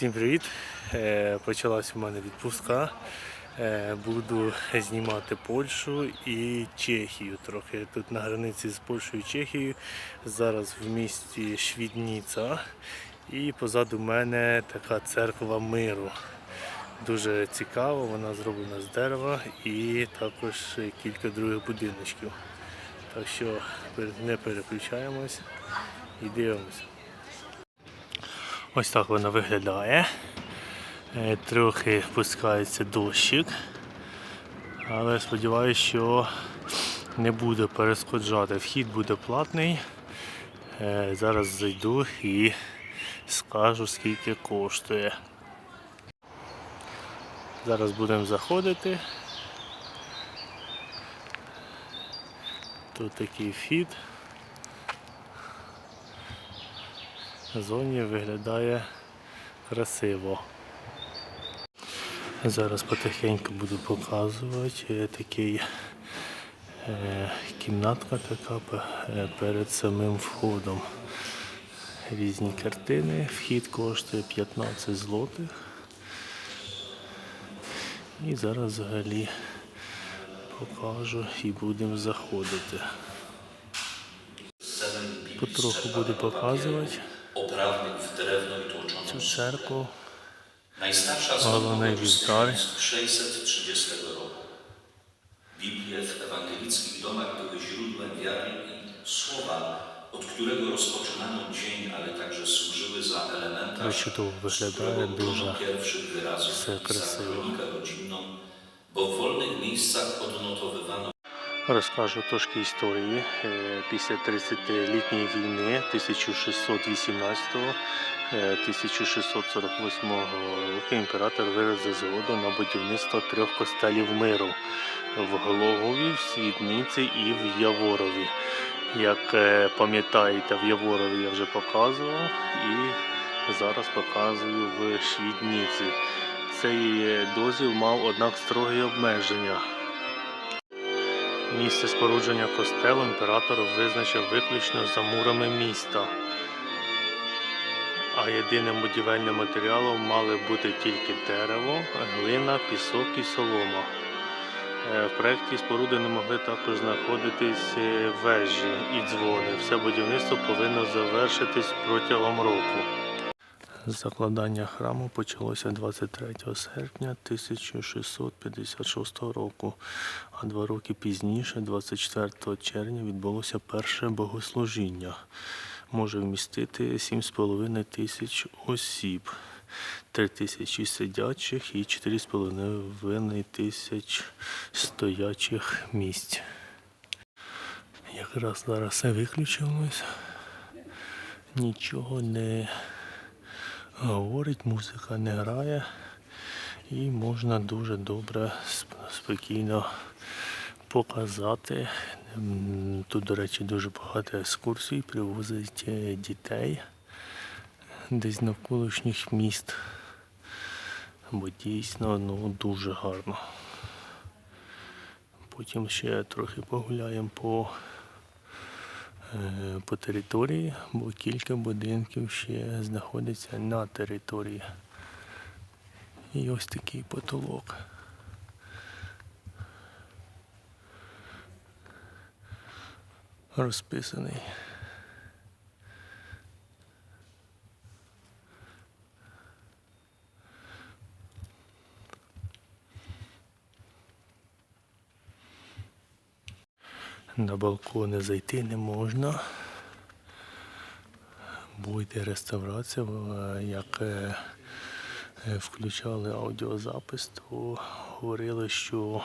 Всім привіт! Е, Почалась у мене відпустка. Е, Буду знімати Польщу і Чехію трохи. Тут на границі з Польщею і Чехією. Зараз в місті Швідніца. І позаду мене така церква миру. Дуже цікаво, вона зроблена з дерева і також кілька других будиночків. Так що не переключаємось і дивимося. Ось так вона виглядає. Е, Трохи пускається дощик. Але сподіваюся, що не буде перешкоджати. Вхід буде платний. Е, Зараз зайду і скажу скільки коштує. Зараз будемо заходити. Тут такий вхід. Зоні виглядає красиво. Зараз потихеньку буду показувати Е, такий е, кімнатка така е, перед самим входом. Різні картини. Вхід коштує 15 злотих. І зараз взагалі покажу і будемо заходити. Потроху буду показувати wprawnym w drewno i tłoczonym Czerku. Najstarsza z odpowiedzi z 630 roku. Biblie w ewangelickich domach były źródłem wiary i słowa, od którego rozpoczynano dzień, ale także służyły za elementa, z którego dużo pierwszych wyrazów za kronikę rodzinną, bo w wolnych miejscach odnotowywano Розкажу трошки історії. Е, Після 30-літньої війни 1642-1648 року імператор виразив згоду на будівництво трьох костелів миру в Глогові, в Свідниці і в Яворові. Як е, пам'ятаєте, в Яворові я вже показував і зараз показую в Швідниці. Цей е, дозвіл мав однак строгі обмеження. Місце спорудження костелу імператор визначив виключно за мурами міста. А єдиним будівельним матеріалом мали бути тільки дерево, глина, пісок і солома. Е, В проєкті споруди не могли також знаходитись е, вежі і дзвони. Все будівництво повинно завершитись протягом року. Закладання храму почалося 23 серпня 1656 року, а два роки пізніше, 24 червня, відбулося перше богослужіння. Може вмістити 7,5 тисяч осіб, 3 тисячі сидячих і 4,5 тисяч стоячих місць. Якраз зараз все виключилось. Нічого не говорить, музика не грає і можна дуже добре, спокійно показати. Тут, до речі, дуже багато екскурсій, привозять е, дітей десь навколишніх міст. Бо дійсно ну, дуже гарно. Потім ще трохи погуляємо по по території, бо кілька будинків ще знаходиться на території. І ось такий потолок. Розписаний. На балкони зайти не можна. Буде реставрація, е, як е, е, включали аудіозапис, то говорили, що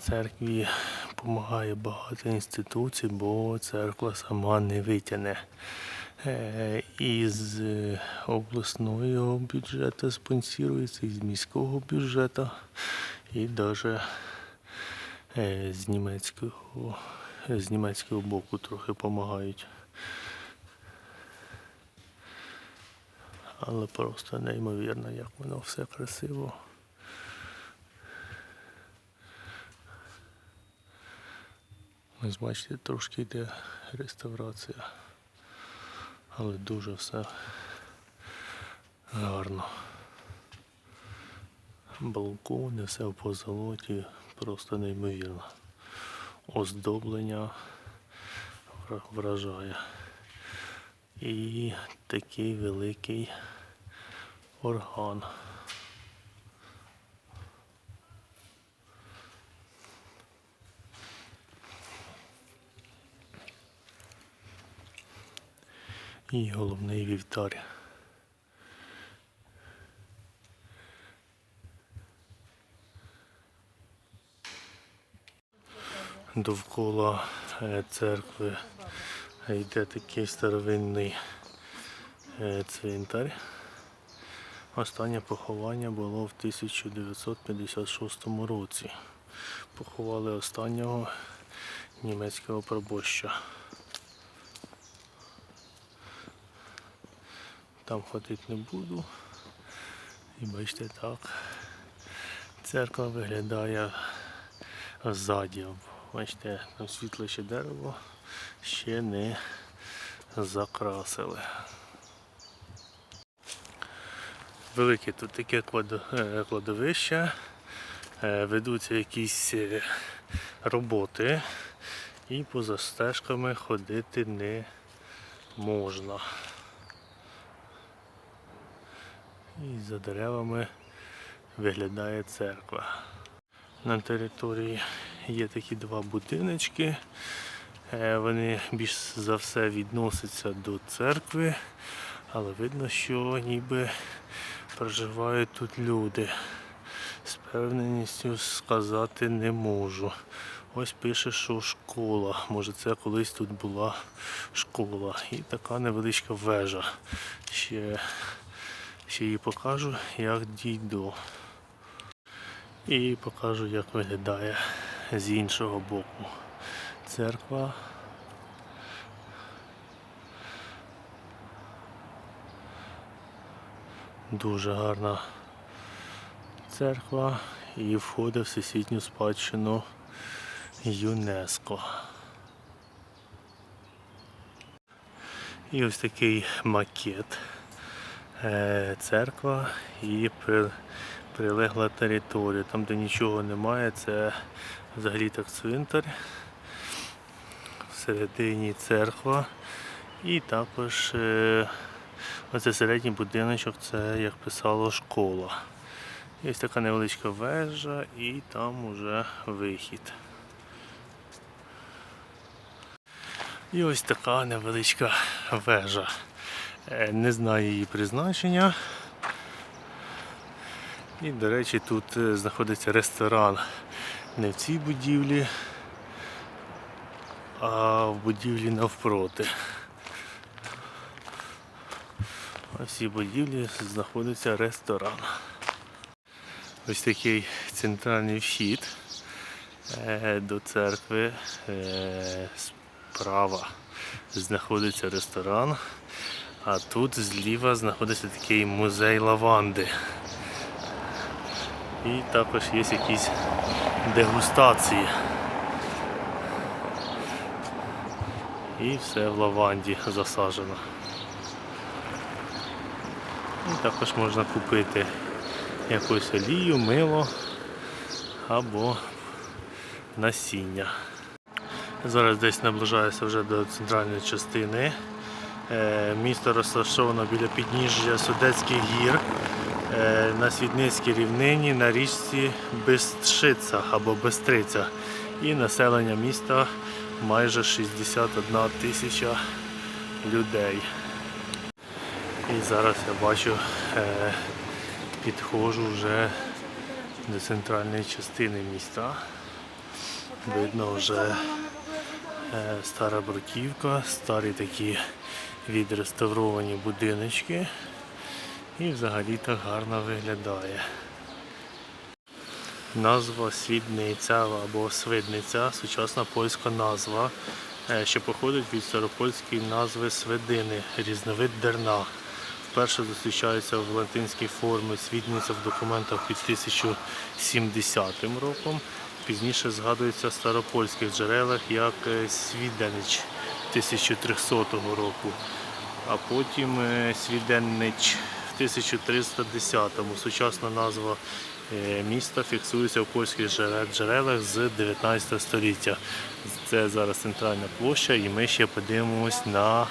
церкві допомагає багато інституцій, бо церква сама не витягне. Із обласного бюджету спонсорується, із міського бюджету і навіть з німецького, з німецького боку трохи допомагають. Але просто неймовірно, як воно все красиво. Ось бачите, трошки йде реставрація. Але дуже все Гарно. Балкони, все в позолоті, просто неймовірно. Оздоблення вражає. І такий великий орган. І головний вівтар. Довкола е, церкви йде такий старовинний е, цвинтар. Останнє поховання було в 1956 році. Поховали останнього німецького пробоща. Там ходити не буду. І бачите так. Церква виглядає ззаді. Бачите, там світле ще дерево ще не закрасили. Велике тут таке е, кладовище, Е, ведуться якісь е, роботи і поза стежками ходити не можна. І за деревами виглядає церква. На території є такі два будиночки. Е, Вони більш за все відносяться до церкви, але видно, що ніби проживають тут люди. З певненістю сказати не можу. Ось пише, що школа. Може це колись тут була школа. І така невеличка вежа. Ще, ще її покажу, як дійду. І покажу, як виглядає з іншого боку. Церква. Дуже гарна церква і входить в всесвітню спадщину ЮНЕСКО. І ось такий макет. Е, Церква і прилегла територія. Там, де нічого немає, це взагалі так цвинтар. Всередині церква. І також е, оце середній будиночок, це як писало школа. Є така невеличка вежа і там уже вихід. І ось така невеличка вежа. Е, Не знаю її призначення. І, до речі, тут е, знаходиться ресторан не в цій будівлі, а в будівлі навпроти. В цій будівлі знаходиться ресторан. Ось такий центральний вхід е, до церкви. Е, Справа знаходиться ресторан, а тут зліва знаходиться такий музей лаванди. І також є якісь дегустації. І все в лаванді засаджено. І також можна купити якусь олію, мило або насіння. Зараз десь наближаюся вже до центральної частини. Е, Місто розташовано біля підніжжя Судецьких гір на Свідницькій рівнині на річці Бестриця або Бестриця. І населення міста майже 61 тисяча людей. І зараз я бачу, е, підходжу вже до центральної частини міста. Видно вже е, стара бруківка, старі такі відреставровані будиночки. І взагалі так гарно виглядає. Назва Свідниця або Свидниця сучасна польська назва, е, що походить від старопольської назви свидини, різновид дерна. Вперше зустрічається в латинській формі свідниця в документах під 1070 роком. Пізніше згадується в старопольських джерелах як е, Свіденич 1300 року, а потім е, Свіденнич 1310-му. Сучасна назва е, міста фіксується в польських джерелах з 19 століття. Це зараз центральна площа, і ми ще подивимось на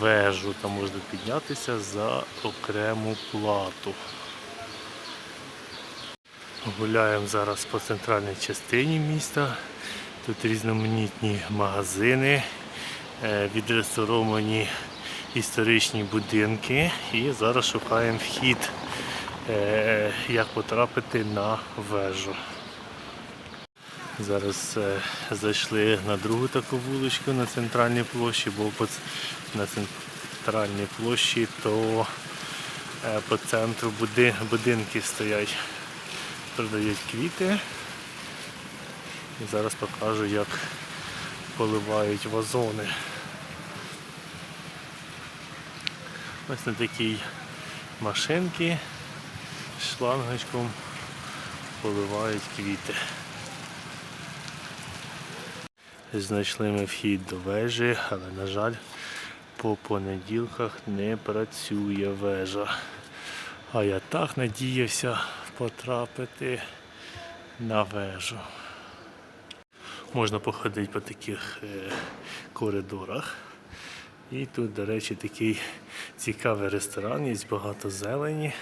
вежу. Там можна піднятися за окрему плату. Гуляємо зараз по центральній частині міста. Тут різноманітні магазини, е, відреставровані історичні будинки. І зараз шукаємо вхід, е, як потрапити на вежу. Зараз е, зайшли на другу таку вуличку на центральній площі, бо на центральній площі то е, по центру буди- будинки стоять, продають квіти. І зараз покажу, як поливають вазони. Ось на такій машинці шлангочком поливають квіти. Знайшли ми вхід до вежі, але, на жаль, по понеділках не працює вежа. А я так надіявся потрапити на вежу. Можна походити по таких е, коридорах. І тут, до речі, такий цікавий ресторан, є багато зелені,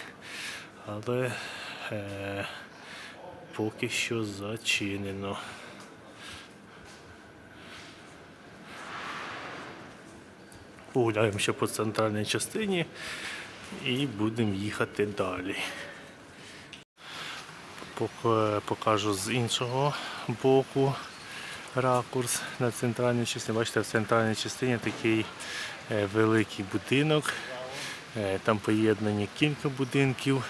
але е, поки що зачинено. Погуляємо ще по центральній частині і будемо їхати далі. Пок- Покажу з іншого боку ракурс на центральній частині. Бачите, в центральній частині такий е, великий будинок. Е, Там поєднані кілька будинків.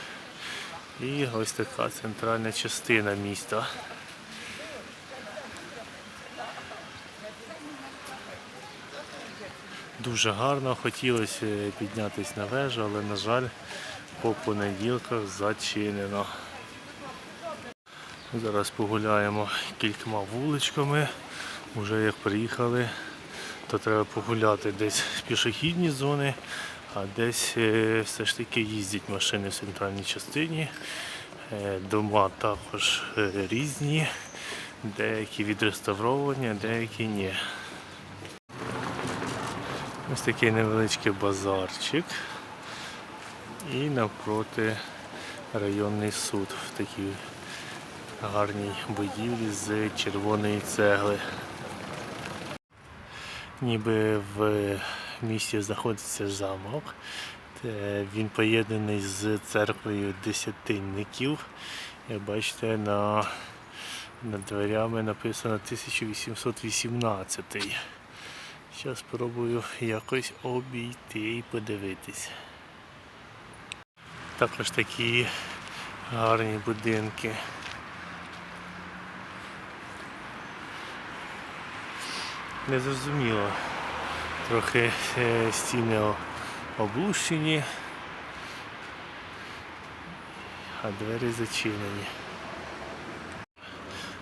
І ось така центральна частина міста. Дуже гарно, хотілося піднятися на вежу, але, на жаль, по понеділках зачинено. Зараз погуляємо кількома вуличками. Уже як приїхали, то треба погуляти десь в пішохідні зони, а десь е, все ж таки їздять машини в центральній частині. Е, Дома також е, різні, деякі відреставровані, деякі ні. Ось такий невеличкий базарчик. І навпроти районний суд в такій гарній будівлі з червоної цегли. Ніби в місті знаходиться замок. Е, Він поєднаний з церквою десятинників. Як бачите, на, над дверями написано 1818. Зараз спробую якось обійти і подивитись. Також такі гарні будинки. Незрозуміло. Трохи е, стіни облущені, а двері зачинені.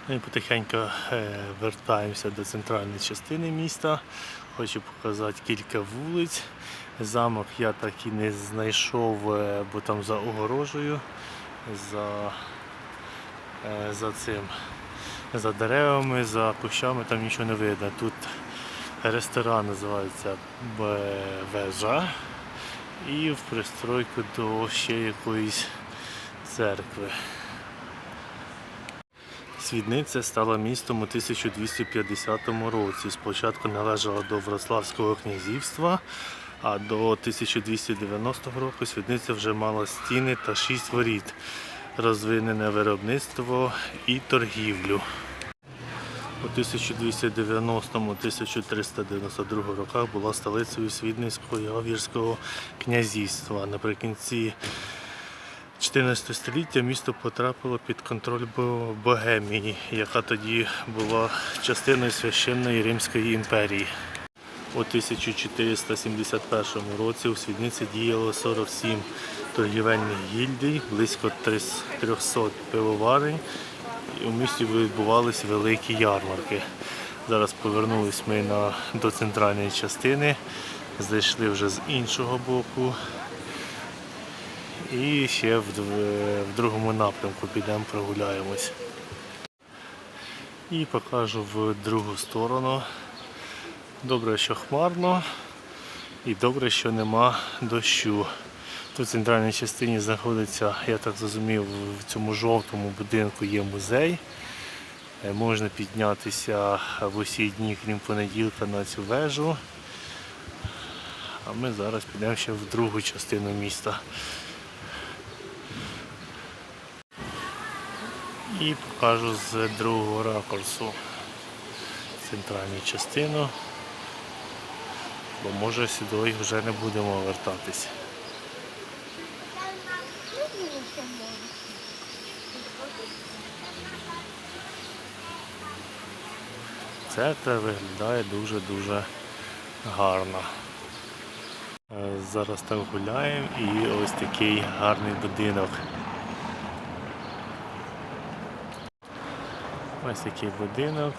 Ми потихеньку е, вертаємося до центральної частини міста. Хочу показати кілька вулиць. Замок я так і не знайшов, е, бо там за огорожею, за, за цим, за деревами, за кущами там нічого не видно. Тут ресторан називається Б- Вежа і в пристройку до ще якоїсь церкви. Свідниця стала містом у 1250 році. Спочатку належала до Вроцлавського князівства, а до 1290 року Свідниця вже мала стіни та шість воріт, розвинене виробництво і торгівлю. У 1290-1392 роках була столицею Свідницького і Говірського князівства. Наприкінці 14 століття місто потрапило під контроль Богемії, яка тоді була частиною священної Римської імперії. У 1471 році у Свідниці діяло 47 торгівельних гільдій, близько 300 пивоварень. І у місті відбувалися великі ярмарки. Зараз повернулись ми на, до центральної частини, зайшли вже з іншого боку. І ще в, в другому напрямку підемо прогуляємось. І покажу в другу сторону. Добре, що хмарно, і добре, що нема дощу. Тут в центральній частині знаходиться, я так зрозумів, в цьому жовтому будинку є музей. Е, Можна піднятися в усі дні, крім понеділка, на цю вежу. А ми зараз підемо ще в другу частину міста. І покажу з другого ракурсу центральну частину. Бо може сюди вже не будемо вертатись. Церква виглядає дуже-дуже гарно. Е, Зараз так гуляємо і ось такий гарний будинок. Ось такий будинок.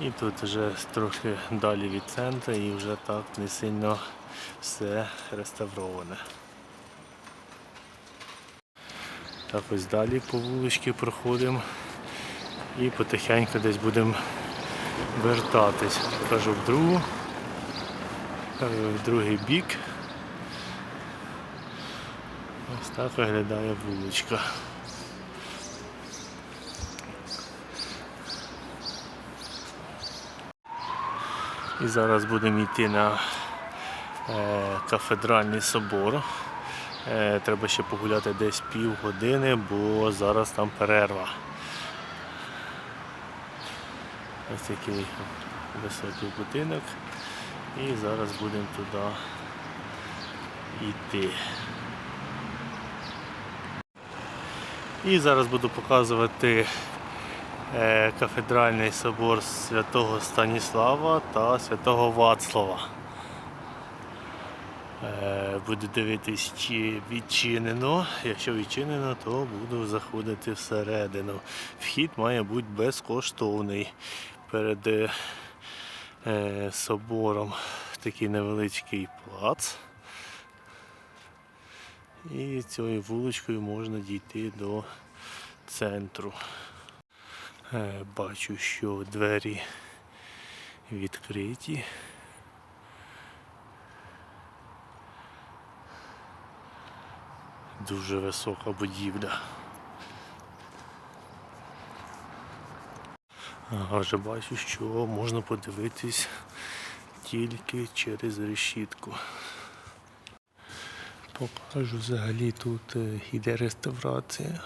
І тут вже трохи далі від центру і вже так не сильно все реставроване. Так ось далі по вуличці проходимо і потихеньку десь будемо вертатись. Покажу в другу, е, в другий бік. Ось так виглядає вуличка. І зараз будемо йти на е, кафедральний собор. Е, треба ще погуляти десь півгодини, бо зараз там перерва. Ось такий високий будинок. І зараз будемо туди йти. І зараз буду показувати кафедральний собор святого Станіслава та святого Вацлава. Е, Буду дивитись, чи відчинено. Якщо відчинено, то буду заходити всередину. Вхід має бути безкоштовний. Перед е, е, собором такий невеличкий плац. І цією вуличкою можна дійти до центру. Е, Бачу, що двері відкриті. Дуже висока будівля. Ага, вже бачу, що можна подивитись тільки через решітку. Покажу взагалі тут е, йде реставрація.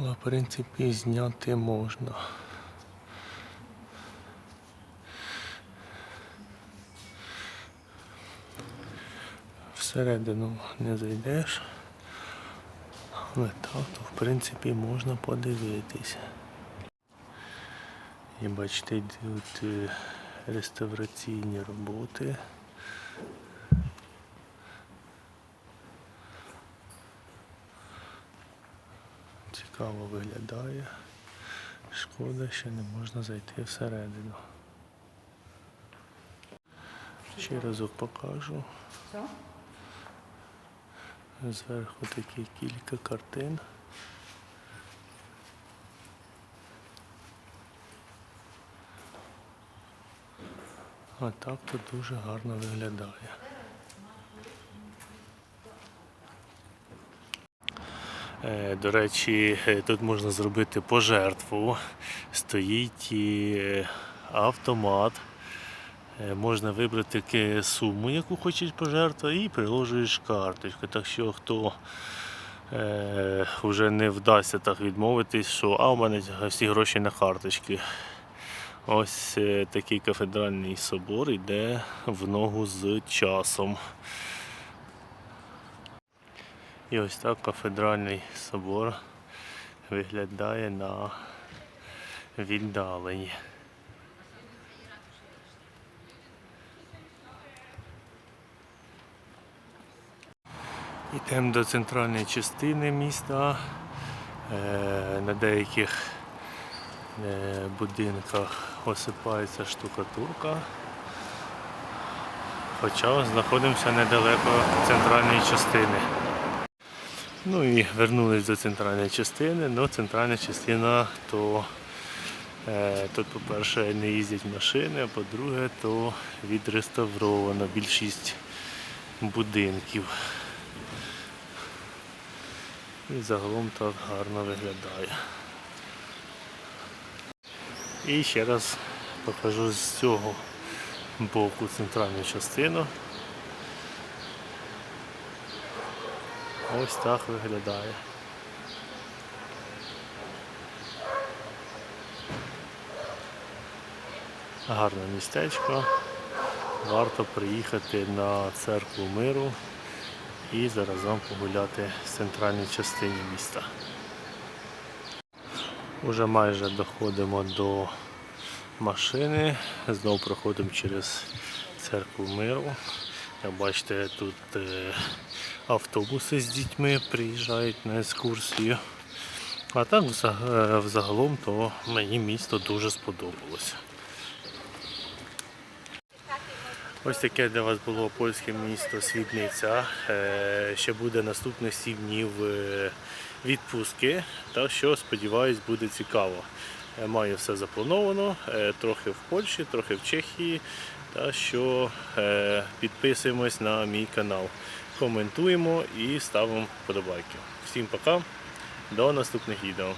Але в принципі зняти можна. Всередину не зайдеш. Але так, то в принципі можна подивитися. І бачите, йдуть е, реставраційні роботи. Цікаво виглядає. Шкода, що не можна зайти всередину. Ще разок покажу. Зверху такі кілька картин. А так тут дуже гарно виглядає. До речі, е, тут можна зробити пожертву. Стоїть е, автомат. Е, Можна вибрати суму, яку хочеш пожертвувати, і приложуєш карточку. Так що хто е, вже не вдасться так відмовитись, що а у мене всі гроші на карточки. Ось е, такий кафедральний собор йде в ногу з часом. І ось так кафедральний собор виглядає на віддаленні. Йдемо до центральної частини міста. Е, На деяких е, будинках осипається штукатурка. Хоча знаходимося недалеко центральної частини. Ну і вернулись до центральної частини. Ну, центральна частина то е, тут, по-перше, не їздять машини, а по-друге, то відреставровано більшість будинків. І загалом так гарно виглядає. І ще раз покажу з цього боку центральну частину. Ось так виглядає. Гарне містечко. Варто приїхати на церкву миру і заразом погуляти в центральній частині міста. Уже майже доходимо до машини. Знову проходимо через церкву миру. Бачите, тут е, автобуси з дітьми приїжджають на екскурсію. А так е, взагалом то мені місто дуже сподобалося. Ось таке для вас було польське місто Свідниця. Е, Ще буде наступних 7 днів відпустки. Та що сподіваюсь буде цікаво. Маю все заплановано, трохи в Польщі, трохи в Чехії. Та що е, підписуємось на мій канал, коментуємо і ставимо вподобайки. Всім пока, до наступних відео.